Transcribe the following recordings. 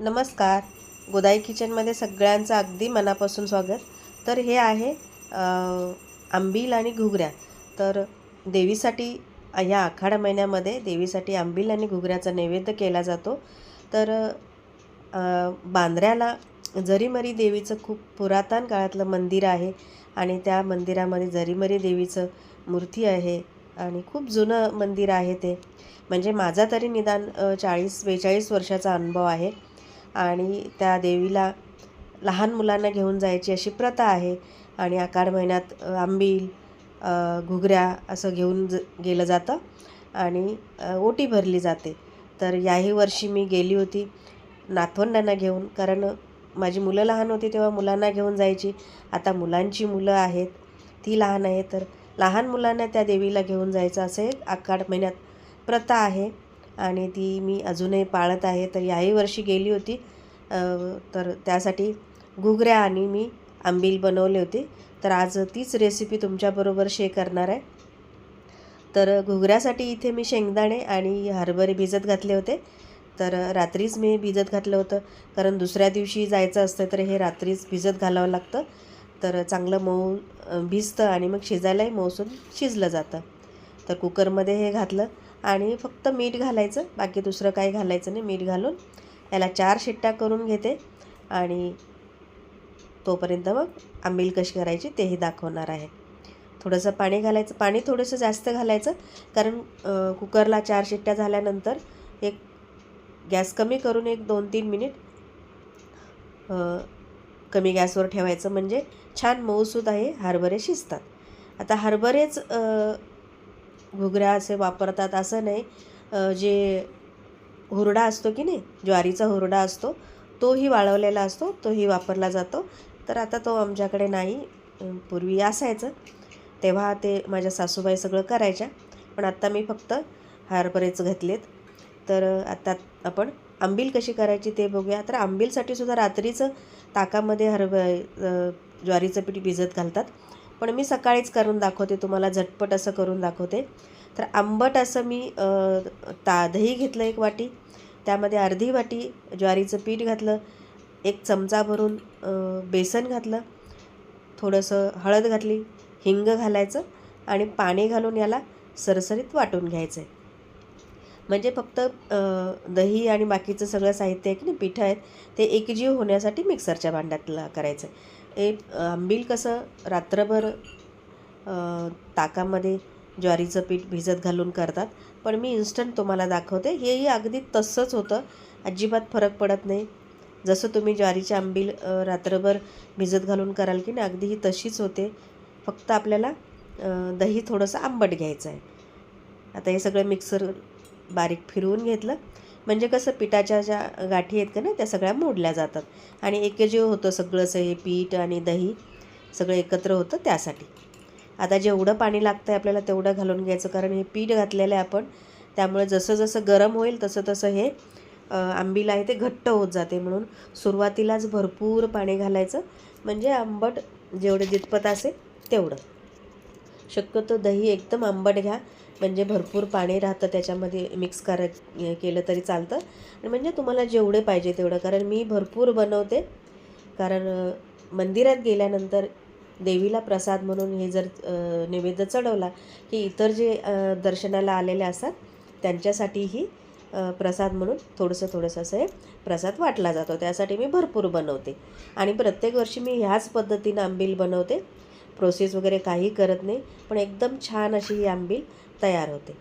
नमस्कार. गोदाई किचनमध्ये सगळ्यांचं अगदी मनापासून स्वागत. तर हे आहे आंबील आणि घुगऱ्या. तर देवीसाठी ह्या आखाड महिन्यामध्ये देवीसाठी आंबील आणि घुगऱ्याचा नैवेद्य केला जातो. तर बांद्र्याला जरीमरी देवीचं खूप पुरातन काळातलं मंदिर आहे आणि त्या मंदिरामध्ये जरीमरी देवीचं मूर्ती आहे आणि खूप जुनं मंदिर आहे ते. म्हणजे माझा तरी निदान चाळीस बेचाळीस वर्षाचा अनुभव आहे. आणि त्या देवीला लहान मुलांना घेऊन जायची अशी प्रथा आहे. आणि आखाड महिन्यात आंबील घुगऱ्या असं घेऊन ज गेलं जातं आणि ओटी भरली जाते. तर याही वर्षी मी गेली होती नातवंडांना घेऊन कारण माझी मुलं लहान होती तेव्हा मुलांना घेऊन जायची. आता मुलांची मुलं आहेत ती लहान आहे तर लहान मुलांना त्या देवीला घेऊन जायचं असं एक महिन्यात प्रथा आहे. आणि ती मी अजूनही पाळत आहे. तर याही वर्षी गेली होती. तर त्यासाठी घुगऱ्या आणि मी आंबील बनवले होते. तर आज तीच रेसिपी तुमच्याबरोबर शेअर करणार आहे. तर घुगऱ्यासाठी इथे मी शेंगदाणे आणि हरभरे भिजत घातले होते. तर रात्रीच मी भिजत घातलं होतं. कारण दुसऱ्या दिवशी जायचं असतं तर हे रात्रीच भिजत घालावं लागतं. तर चांगलं मऊ भिजतं आणि मग शिजायलाही मऊसून शिजलं जातं. तर कुकरमध्ये हे घातलं. आणि फक्त मीठ घालायचं बाकी दुसरं काही घालायचं नाही. मीठ घालून याला चार शिट्ट्या करून घेते आणि तोपर्यंत मग आंबील कशी करायची तेही दाखवणार आहे. थोडंसं पाणी घालायचं पाणी थोडंसं जास्त घालायचं कारण कुकरला चार शिट्ट्या झाल्यानंतर एक गॅस कमी करून एक दोन तीन मिनिट कमी गॅसवर ठेवायचं. म्हणजे छान मऊसूद आहे हरभरे शिजतात. आता हरभरेच घुगऱ्या असे वापरतात असं नाही. जे हुरडा असतो की नाही ज्वारीचा हुरडा असतो तोही वाळवलेला असतो तोही वापरला जातो. तर आता तो आमच्याकडे नाही पूर्वी असायचं. तेव्हा ते माझ्या सासूबाई सगळं करायच्या पण आत्ता मी फक्त हरभरेच घातलेत. तर आता आपण आंबील कशी करायची ते बघूया. तर आंबीलसाठी सुद्धा रात्रीचं ताकामध्ये हरभ ज्वारीचं पीठ भिजत घालतात. पण मी सकाळीच करून दाखवते तुम्हाला झटपट असं करून दाखवते. तर आंबट असं मी ता दही घेतलं एक वाटी त्यामध्ये अर्धी वाटी ज्वारीचं पीठ घातलं एक चमचा भरून बेसन घातलं थोडंसं हळद घातली हिंग घालायचं आणि पाणी घालून याला सरसरीत वाटून घ्यायचं आहे म्हणजे फक्त दही आणि बाकीचं सगळं साहित्य आहे की नाही पिठं आहेत ते एकजीव होण्यासाठी मिक्सरच्या भांड्यातला करायचं आहे हे आंबील कसं रात्रभर ताकामध्ये ज्वारीचं पीठ भिजत घालून करतात. पण मी इन्स्टंट तुम्हाला दाखवते. हेही अगदी तसंच होतं. अजिबात फरक पडत नाही. जसं तुम्ही ज्वारीची आंबील रात्रभर भिजत घालून कराल की नाही अगदी ही तशीच होते. फक्त आपल्याला दही थोडंसं आंबट घ्यायचं आहे आता हे सगळं मिक्सर बारीक फिरवून घेतलं. म्हणजे कसं पिठाच्या ज्या गाठी आहेत का ना त्या सगळ्या मोडल्या जातात. आणि एकजीव होतं सगळं असं हे पीठ आणि दही सगळं एकत्र होतं त्यासाठी. आता जेवढं पाणी लागतं आहे आपल्याला तेवढं घालून घ्यायचं कारण हे पीठ घातलेलं आहे आपण त्यामुळे जसं जसं गरम होईल तसं तसं हे आंबीला आंबील आहे ते घट्ट होत जाते. म्हणून सुरुवातीलाच भरपूर पाणी घालायचं. म्हणजे आंबट जेवढे जितपत असेल तेवढं. शक्यतो दही एकदम आंबट घ्या. म्हणजे भरपूर पाणी राहतं त्याच्यामध्ये मिक्स करा केलं तरी चालतं. आणि म्हणजे तुम्हाला जेवढे पाहिजे तेवढं कारण मी भरपूर बनवते. कारण मंदिरात गेल्यानंतर देवीला प्रसाद म्हणून हे जर नैवेद्य चढवला की इतर जे दर्शनाला आलेले असतात त्यांच्यासाठीही प्रसाद म्हणून थोडंसं थोडंसं असं हे प्रसाद वाटला जातो. त्यासाठी मी भरपूर बनवते. आणि प्रत्येक वर्षी मी ह्याच पद्धतीनं आंबील बनवते. प्रोसेस वगैरे काही करत नाही पण एकदम छान अशी ही आंबील तयार होते.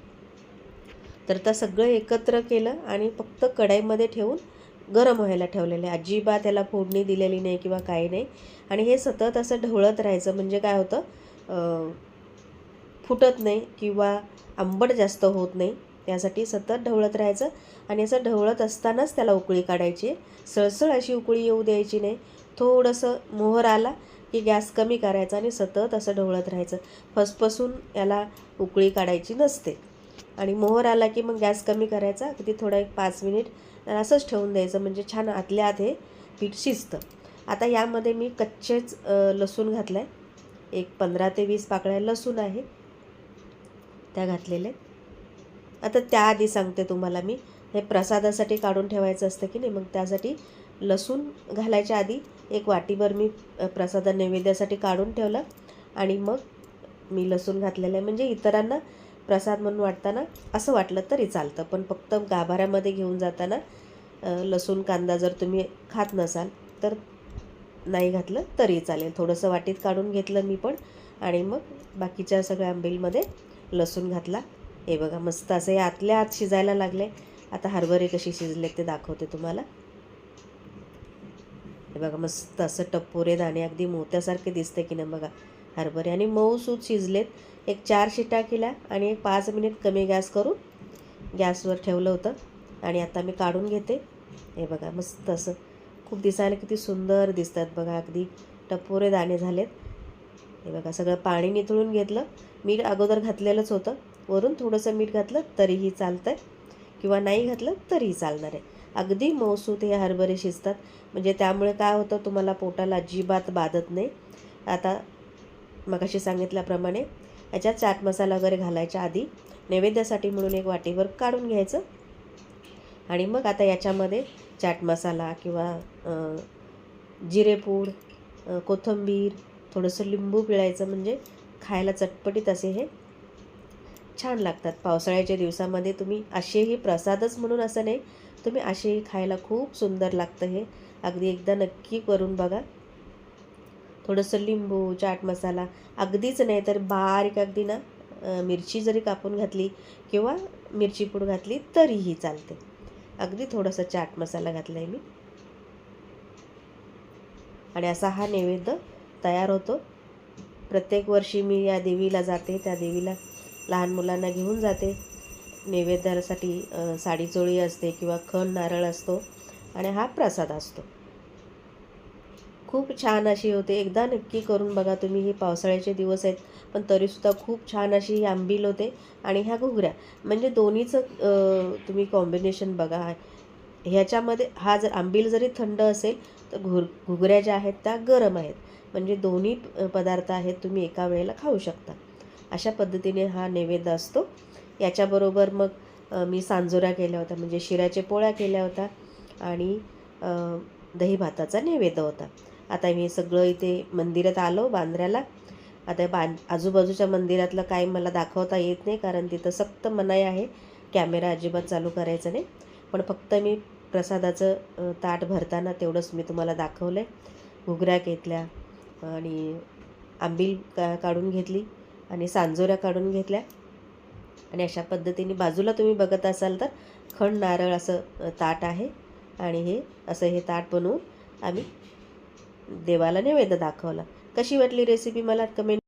तर त्या सगळं एकत्र केलं आणि फक्त कढईमध्ये ठेवून गरम व्हायला ठेवलेलं आहे. अजिबात त्याला फोडणी दिलेली नाही किंवा काही नाही. आणि हे सतत असं ढवळत राहायचं म्हणजे काय होतं? फुटत नाही किंवा आंबट जास्त होत नाही. त्यासाठी सतत ढवळत राहायचं. आणि असं ढवळत असतानाच त्याला उकळी काढायची आहे. सळसळ अशी उकळी येऊ द्यायची नाही. थोडंसं मोहर आला की गॅस कमी करायचा आणि सतत असं ढवळत राहायचं. फसफसून याला उकळी काढायची नसते. आणि मोहर आला की मग गॅस कमी करायचा किती थोडा एक पाच मिनिट असंच ठेवून द्यायचं म्हणजे छान आतल्या आत हे पीठ शिजतं. आता यामध्ये मी कच्चेच लसूण घातलं आहे एक पंधरा ते वीस पाकळ्या लसूण आहे त्या घातलेल्या आता त्याआधी सांगते तुम्हाला मी. हे प्रसादासाठी काढून ठेवायचं असतं की नाही मग त्यासाठी लसूण घालायच्या आधी एक वाटीभर मी प्रसादा नैवेद्यासाठी काढून ठेवलं आणि मग मी लसूण घातलेलं आहे. म्हणजे इतरांना प्रसाद म्हणून वाटताना असं वाटलं तरी चालतं. पण फक्त गाभाऱ्यामध्ये घेऊन जाताना लसूण कांदा जर तुम्ही खात नसाल तर नाही घातलं तरी चालेल. थोडंसं वाटीत काढून घेतलं मी पण आणि मग बाकीच्या सगळ्या आंबीलमध्ये लसूण घातला. हे बघा मस्त असं हे आतल्या आत शिजायला लागले. आता हरभरे कशी शिजले ते दाखवते तुम्हाला. हे बघा मस्त असं टप्पोरे दाणे अगदी मोत्यासारखे दिसते की नाही बघा. हरभरे. आणि मऊसूत शिजलेत. एक चार शिटा केल्या आणि एक पाच मिनिट कमी गॅस करून गॅसवर ठेवलं होतं. आणि आता मी काढून घेते. हे बघा मस्त असं खूप दिसायला किती सुंदर दिसतात बघा अगदी टपोरे दाणे झालेत. हे बघा सगळं पाणी निथळून घेतलं. मीठ अगोदर घातलेलंच होतं. वरून थोडंसं मीठ घातलं तरीही चालतं आहे किंवा नाही घातलं तरीही चालणार आहे. अगदी मौसूत हे हरभरे शिजतात. म्हणजे त्यामुळे काय होतं तुम्हाला पोटाला अजिबात बाधत नाही. आता मगाशी सांगितल्याप्रमाणे याच्यात चाट मसाला वगैरे घालायच्या आधी नैवेद्यासाठी म्हणून एक वाटीवर काढून घ्यायचं. आणि मग आता याच्यामध्ये चाट मसाला किंवा जिरेपूड कोथंबीर कोथिंबीर थोडंसं लिंबू पिळायचं म्हणजे खायला चटपटीत असे हे छान लागतात. पावसाळ्याच्या दिवसामध्ये तुम्ही असेही प्रसादच म्हणून असं नाही तुम्ही असेही खायला खूप सुंदर लागतं हे. अगदी एकदा नक्की करून बघा. थोडंसं लिंबू चाट मसाला अगदीच नाही तर बारीक अगदी ना मिरची जरी कापून घातली किंवा मिरची पूड घातली तरीही चालते. अगदी थोडंसं चाट मसाला घातला आहे मी. आणि असा हा नैवेद्य तयार होतो. प्रत्येक वर्षी मी या देवीला जाते. त्या देवीला लहान मुलांना घेऊन जाते. नैवेद्यासाठी साडीचोळी असते किंवा खण नारळ असतो आणि हा प्रसाद असतो. खूप छान अशी होते. एकदा नक्की करून बघा तुम्ही. हे पावसाळ्याचे दिवस आहेत पण तरीसुद्धा खूप छान अशी ही आंबील होते आणि ह्या घुगऱ्या. म्हणजे दोन्हीचं तुम्ही कॉम्बिनेशन बघा. ह्याच्यामध्ये हा जर आंबील जरी थंड असेल तर घुर घुगऱ्या ज्या आहेत त्या गरम आहेत. म्हणजे दोन्ही प- पदार्थ आहेत तुम्ही एका वेळेला खाऊ शकता. अशा पद्धतीने हा नैवेद्य असतो. याच्याबरोबर मग मी सांजोऱ्या केल्या होत्या म्हणजे शिऱ्याच्या पोळ्या केल्या होत्या आणि दही भाताचा नैवेद्य होता. आता मी सगळं इथे मंदिरात आलो बांद्र्याला. आता बां आजूबाजूच्या मंदिरातलं काही मला दाखवता येत नाही कारण तिथं सक्त मनाई आहे. कॅमेरा अजिबात चालू करायचा नाही. पण फक्त मी प्रसादाचं ताट भरताना तेवढंच मी तुम्हाला दाखवलं आहे घुगऱ्या घेतल्या आणि आंबील का काढून घेतली. आणि सांजोऱ्या काढून घेतल्या. आणि अशा पद्धतीने बाजूला तुम्ही बघत असाल तर खंड नारळ असं ताट आहे. आणि हे असं हे ताट बनवून आम्ही देवाला नैवेद्य दाखवला. कशी वाटली रेसिपी मला कमेंट